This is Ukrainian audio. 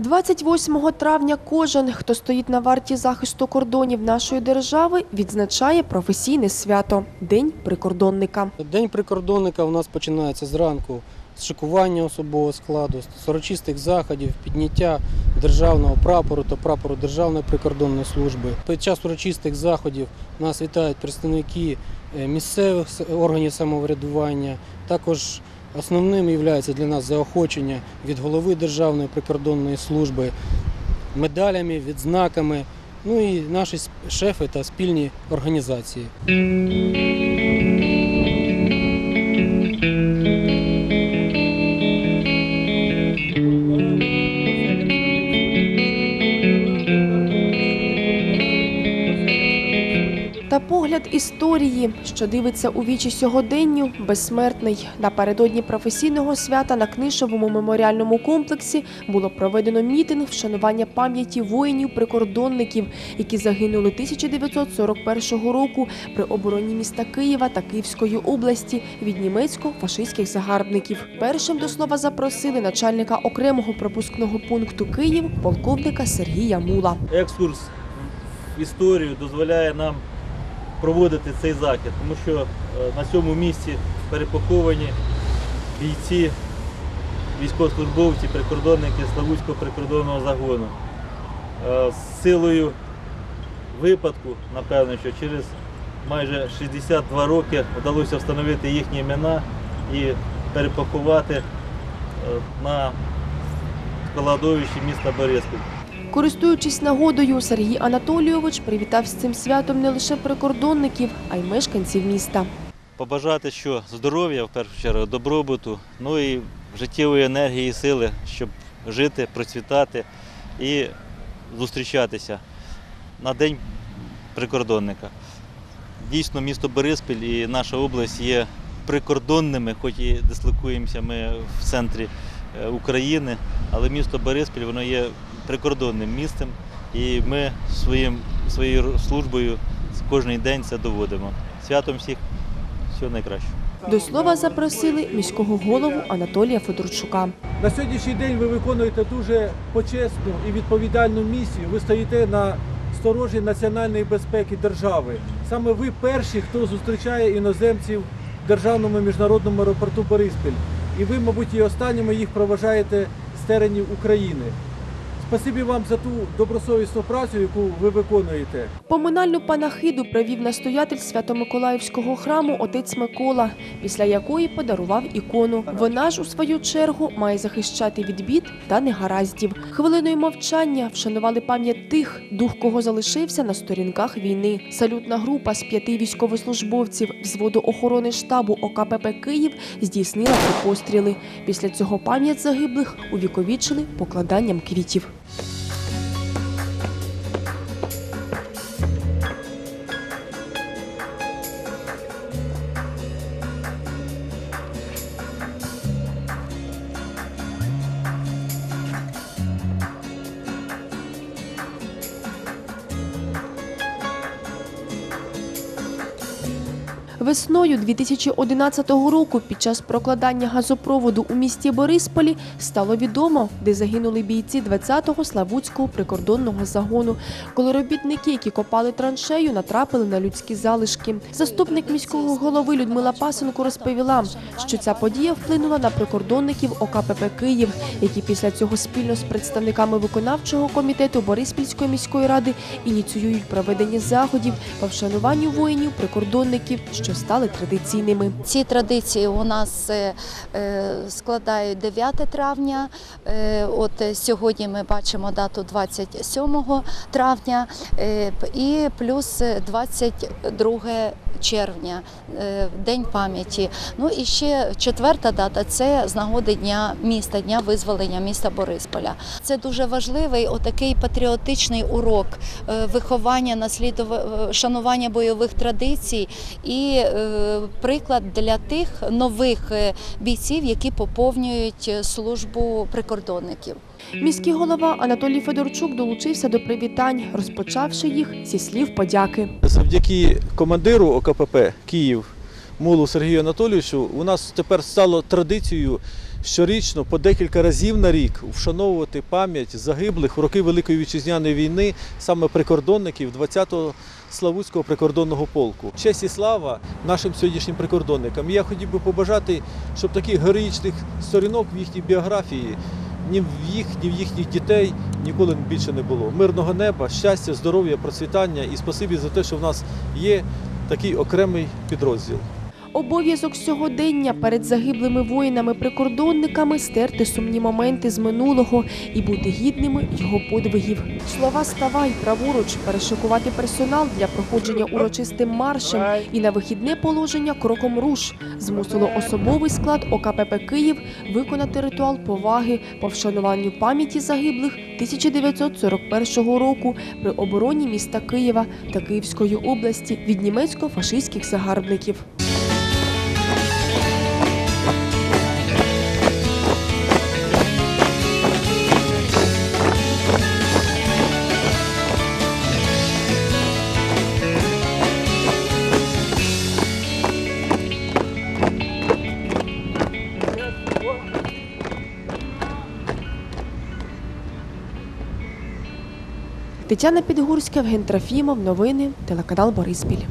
28 травня кожен, хто стоїть на варті захисту кордонів нашої держави, відзначає професійне свято День прикордонника. День прикордонника у нас починається зранку з шикування особового складу, з урочистих заходів, підняття державного прапору та прапору Державної прикордонної служби. Під час урочистих заходів нас вітають представники е, місцевих органів самоврядування. Також основним є для нас заохочення від голови Державної прикордонної служби медалями, відзнаками. Ну і наші шефи та спільні організації. Погляд історії, що дивиться у вічі сьогоденню, безсмертний. Напередодні професійного свята на книжовому меморіальному комплексі було проведено мітинг вшанування пам'яті воїнів-прикордонників, які загинули 1941 року при обороні міста Києва та Київської області від німецько-фашистських загарбників. Першим до слова запросили начальника окремого пропускного пункту Київ, полковника Сергія Мула. екскурс в історію дозволяє нам проводити цей захід, тому що е, на цьому місці перепоховані бійці, військовослужбовці, прикордонники Славутського прикордонного загону. Е, З силою випадку, напевно, що через майже 62 роки вдалося встановити їхні імена і перепоховати е, на складовищі міста Бориспіль. Користуючись нагодою, Сергій Анатолійович привітав з цим святом не лише прикордонників, а й мешканців міста. побажати, що здоров'я в першу чергу, добробуту, ну і життєвої енергії і сили, щоб жити, процвітати і зустрічатися на День прикордонника. Дійсно, місто Бориспіль і наша область є прикордонними, хоч і дислокуємося ми в центрі е, України, але місто Бориспіль воно є прикордонним містом, і ми своїм, своєю службою кожен день це доводимо. Святом всіх всього найкращого. До слова запросили міського голову Анатолія Федорчука. На сьогоднішній день ви виконуєте дуже почесну і відповідальну місію. Ви стоїте на сторожі національної безпеки держави. Саме ви перші, хто зустрічає іноземців в державному міжнародному аеропорту Бориспіль. І ви, мабуть, і останніми їх проважаєте з теренів України. Спасибі вам за ту добросовісну працю, яку ви виконуєте. Поминальну панахиду провів настоятель Свято-Миколаївського храму отець Микола, після якої подарував ікону. Вона ж у свою чергу має захищати від бід та негараздів. Хвилиною мовчання вшанували пам'ять тих, дух кого залишився на сторінках війни. Салютна група з п'яти військовослужбовців взводу охорони штабу ОКПП Київ здійснила постріли. Після цього пам'ять загиблих увіковічили покладанням квітів. Весною 2011 року під час прокладання газопроводу у місті Борисполі стало відомо, де загинули бійці 20-го Славутського прикордонного загону, коли робітники, які копали траншею, натрапили на людські залишки. Заступник міського голови Людмила Пасенко розповіла, що ця подія вплинула на прикордонників ОКПП Київ, які після цього спільно з представниками виконавчого комітету Бориспільської міської ради ініціюють проведення заходів по вшануванню воїнів прикордонників, що стали традиційними. Ці традиції у нас е, е, складають 9 травня. Е, От сьогодні ми бачимо дату 27 травня і плюс е, 22 червня, е, День пам'яті. Ну і ще четверта дата це з нагоди дня міста, дня визволення міста Борисполя. Це дуже важливий отакий патріотичний урок е, виховання, наслідува- шанування бойових традицій і е, приклад для тих нових е, бійців, які поповнюють е, службу прикордонників. Міський голова Анатолій Федорчук долучився до привітань, розпочавши їх зі слів подяки. Завдяки командиру ОКПП Київ Мулу Сергію Анатолійовичу у нас тепер стало традицією щорічно по декілька разів на рік вшановувати пам'ять загиблих в роки Великої вітчизняної війни, саме прикордонників 20-го Славутського прикордонного полку. Честь і слава нашим сьогоднішнім прикордонникам. Я хотів би побажати, щоб таких героїчних сторінок в їхній біографії ні в їх, ні в їхніх дітей ніколи більше не було. Мирного неба, щастя, здоров'я, процвітання і спасибі за те, що в нас є такий окремий підрозділ. Обов'язок сьогодення перед загиблими воїнами-прикордонниками стерти сумні моменти з минулого і бути гідними його подвигів. Слова ставай праворуч, перешикувати персонал для проходження урочистим маршем і на вихідне положення кроком руш змусило особовий склад ОКПП Київ виконати ритуал поваги по вшануванню пам'яті загиблих 1941 року при обороні міста Києва та Київської області від німецько-фашистських загарбників. Тетяна Підгурська, Евген Трофімов. Новини, телеканал Бориспіль.